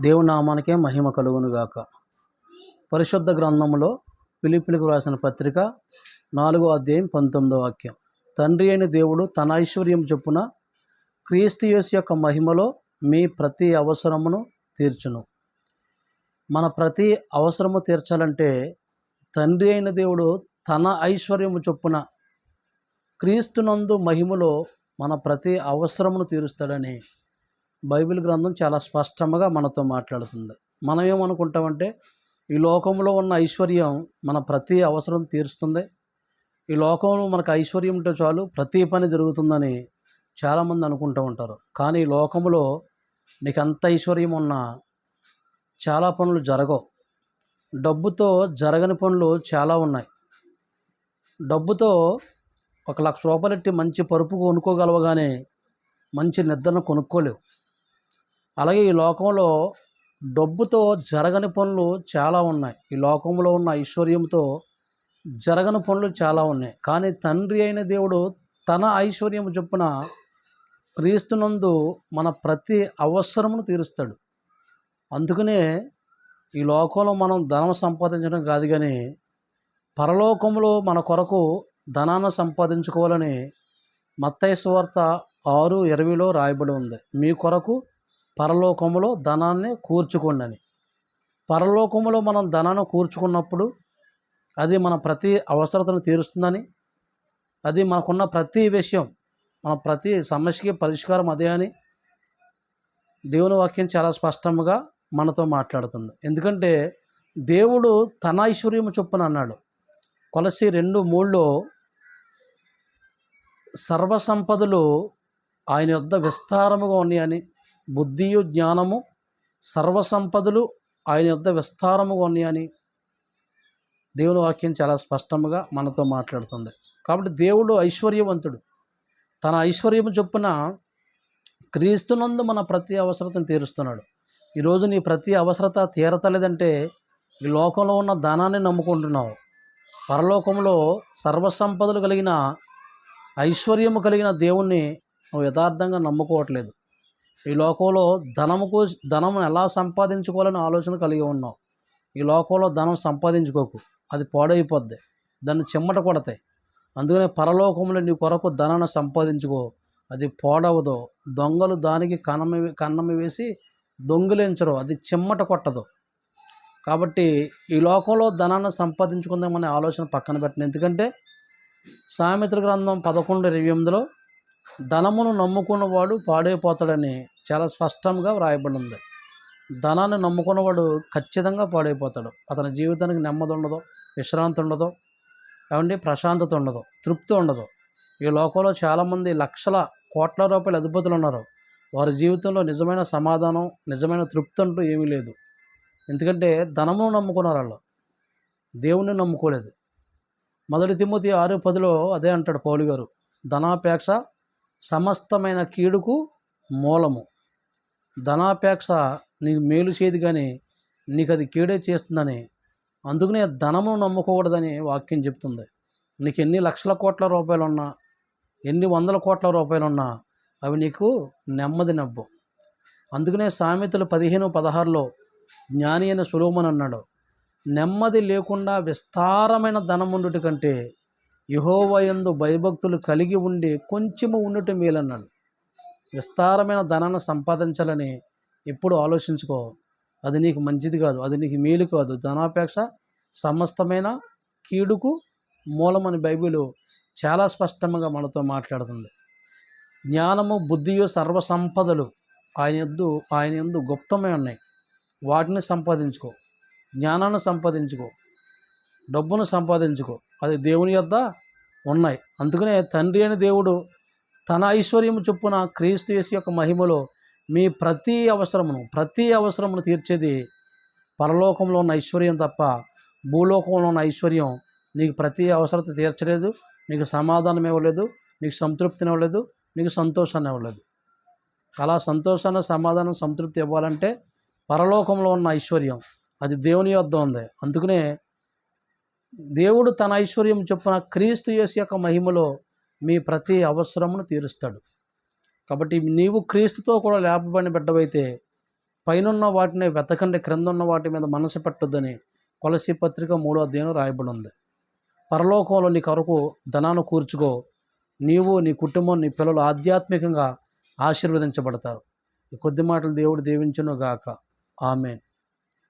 దేవునామానికే మహిమ కలుగునుగాక. పరిశుద్ధ గ్రంథములో పిలిపిలికి వ్రాసిన పత్రిక నాలుగో అధ్యాయం పంతొమ్మిదో వాక్యం. తండ్రి అయిన దేవుడు తన ఐశ్వర్యం చొప్పున క్రీస్తుయోస్ యొక్క మహిమలో మీ ప్రతి అవసరమును తీర్చును. మన ప్రతి అవసరము తీర్చాలంటే తండ్రి అయిన దేవుడు తన ఐశ్వర్యము చొప్పున క్రీస్తునందు మహిమలో మన ప్రతి అవసరమును తీరుస్తాడని బైబిల్ గ్రంథం చాలా స్పష్టంగా మనతో మాట్లాడుతుంది. మనం ఏమనుకుంటామంటే ఈ లోకంలో ఉన్న ఐశ్వర్యం మన ప్రతి అవసరం తీరుస్తుంది. ఈ లోకంలో మనకు ఐశ్వర్యం ఉంటే చాలు ప్రతి పని జరుగుతుందని చాలామంది అనుకుంటూ ఉంటారు. కానీ ఈ లోకంలో నీకు అంత ఐశ్వర్యం ఉన్నా చాలా పనులు జరగవు. డబ్బుతో జరగని పనులు చాలా ఉన్నాయి. డబ్బుతో ఒక లక్ష రూపాయలు ఎట్టి మంచి పరుపు కొనుక్కోగలవగానే మంచి నిద్రను కొనుక్కోలేవు. అలాగే ఈ లోకంలో డబ్బుతో జరగని పనులు చాలా ఉన్నాయి. ఈ లోకంలో ఉన్న ఐశ్వర్యంతో జరగని పనులు చాలా ఉన్నాయి. కానీ తండ్రి అయిన దేవుడు తన ఐశ్వర్యం చొప్పున క్రీస్తునందు మన ప్రతి అవసరమును తీరుస్తాడు. అందుకనే ఈ లోకంలో మనం ధనం సంపాదించడం కాదు కానీ పరలోకంలో మన కొరకు ధనాన్ని సంపాదించుకోవాలని మత్తయి వార్త ఆరు ఇరవైలో రాయబడి ఉంది. మీ కొరకు పరలోకములో ధనాన్ని కూర్చుకోండి అని పరలోకములో మనం ధనాన్ని కూర్చుకున్నప్పుడు అది మన ప్రతి అవసరతను తీరుస్తుందని అది మనకున్న ప్రతి విషయం మన ప్రతి సమస్యకి పరిష్కారం అదే అని దేవుని వాక్యం చాలా స్పష్టంగా మనతో మాట్లాడుతుంది. ఎందుకంటే దేవుడు తన ఐశ్వర్యము చొప్పున అన్నాడు. కొలసి రెండు మూడులో సర్వసంపదలు ఆయన యొద్ద విస్తారముగా ఉన్నాయని బుద్ధియు జ్ఞానము సర్వసంపదలు ఆయన యొద్ద విస్తారముగా ఉన్నాయని దేవుని వాక్యం చాలా స్పష్టంగా మనతో మాట్లాడుతుంది. కాబట్టి దేవుడు ఐశ్వర్యవంతుడు. తన ఐశ్వర్యము చొప్పున క్రీస్తునందు మన ప్రతి అవసరతను తీరుస్తున్నాడు. ఈరోజు నీ ప్రతి అవసరత తీరతలేదంటే ఈ లోకంలో ఉన్న ధనాన్ని నమ్ముకుంటున్నావు. పరలోకంలో సర్వసంపదలు కలిగిన ఐశ్వర్యము కలిగిన దేవుణ్ణి నువ్వు యథార్థంగా నమ్ముకోవట్లేదు. ఈ లోకంలో ధనముకు ధనం ఎలా సంపాదించుకోవాలని ఆలోచన కలిగి ఉన్నావు? ఈ లోకంలో ధనం సంపాదించుకోకు. అది పాడైపోద్ది. దాన్ని చెమ్మట కొడతాయి. అందుకనే పరలోకంలో నీ కొరకు ధనాన్ని సంపాదించుకో. అది పాడవదు. దొంగలు దానికి కన్నమి కన్నమి వేసి దొంగిలించరు. అది చెమ్మట కొట్టదు. కాబట్టి ఈ లోకంలో ధనాన్ని సంపాదించుకుందామనే ఆలోచన పక్కన పెట్టిన ఎందుకంటే సామెతల గ్రంథం పదకొండు ఇరవై ఎనిమిదిలో ధనమును నమ్ముకున్నవాడు పాడైపోతాడని చాలా స్పష్టంగా వ్రాయబడింది. ధనాన్ని నమ్ముకున్నవాడు ఖచ్చితంగా పాడైపోతాడు. అతని జీవితానికి నెమ్మది ఉండదు విశ్రాంతి ఉండదు ఏమండి? ప్రశాంతత ఉండదు తృప్తి ఉండదు. ఈ లోకంలో చాలామంది లక్షల కోట్ల రూపాయల అధిపతులు ఉన్నారు. వారి జీవితంలో నిజమైన సమాధానం నిజమైన తృప్తి అంటూ ఏమీ లేదు. ఎందుకంటే ధనమును నమ్ముకున్నారు వాళ్ళు దేవుణ్ణి నమ్ముకోలేదు. మొదటి తిమ్మతి ఆరు పదిలో అదే అంటాడు పౌలు గారు ధనాపేక్ష సమస్తమైన కీడుకు మూలము. ధనాపేక్ష నీకు మేలు చేయదు కానీ నీకు అది కీడే చేస్తుందని అందుకనే ధనము నమ్ముకోకూడదని వాక్యం చెప్తుంది. నీకు ఎన్ని లక్షల కోట్ల రూపాయలు ఉన్నా ఎన్ని వందల కోట్ల రూపాయలు ఉన్నా అవి నీకు నెమ్మది నవ్వు. అందుకనే సామెతలు పదిహేను పదహారులో జ్ఞాని అయిన సులోమన్ అన్నాడు నెమ్మది లేకుండా విస్తారమైన ధనం కంటే యహోవయందు భయభక్తులు కలిగి ఉండి కొంచెము ఉండుట మేలన్నాడు. విస్తారమైన ధనాన్ని సంపాదించాలని ఎప్పుడు ఆలోచించుకో. అది నీకు మంచిది కాదు అది నీకు మేలు కాదు. ధనాపేక్ష సమస్తమైన కీడుకు మూలమని బైబిల్ చాలా స్పష్టంగా మనతో మాట్లాడుతుంది. జ్ఞానము బుద్ధియు సర్వసంపదలు ఆయన ఎద్దు ఆయన ఎందు గుప్తమే ఉన్నాయి. వాటిని సంపాదించుకో. జ్ఞానాన్ని సంపాదించుకో. డబ్బును సంపాదించుకో. అది దేవుని యొద్ద ఉన్నాయి. అందుకనే తండ్రి అని దేవుడు తన ఐశ్వర్యం చొప్పున క్రీస్తు యేసు యొక్క మహిమలో మీ ప్రతి అవసరమును ప్రతి అవసరమును తీర్చేది పరలోకంలో ఉన్న ఐశ్వర్యం తప్ప భూలోకంలో ఉన్న ఐశ్వర్యం నీకు ప్రతి అవసరత తీర్చలేదు. నీకు సమాధానం ఇవ్వలేదు. నీకు సంతృప్తిని ఇవ్వలేదు. నీకు సంతోషాన్ని ఇవ్వలేదు. అలా సంతోషాన్ని సమాధానం సంతృప్తి ఇవ్వాలంటే పరలోకంలో ఉన్న ఐశ్వర్యం అది దేవుని యొద్ద ఉంది. అందుకనే దేవుడు తన ఐశ్వర్యం చొప్పున క్రీస్తు యేసు యొక్క మహిమలో మీ ప్రతి అవసరమును తీరుస్తాడు. కాబట్టి నీవు క్రీస్తుతో కూడా లేపబడిన బిడ్డవైతే పైనున్న వాటిని వెతకండి క్రింద ఉన్న వాటి మీద మనసు పెట్టొద్దని కొలసి పత్రిక మూడో అధ్యాయం రాయబడి ఉంది పరలోకంలో నీ కొరకు ధనాన్ని కూర్చుకో నీవు నీ కుటుంబం నీ పిల్లలు ఆధ్యాత్మికంగా ఆశీర్వదించబడతారు. ఈ కొద్ది మాటలు దేవుడు దీవించును గాక ఆమెన్.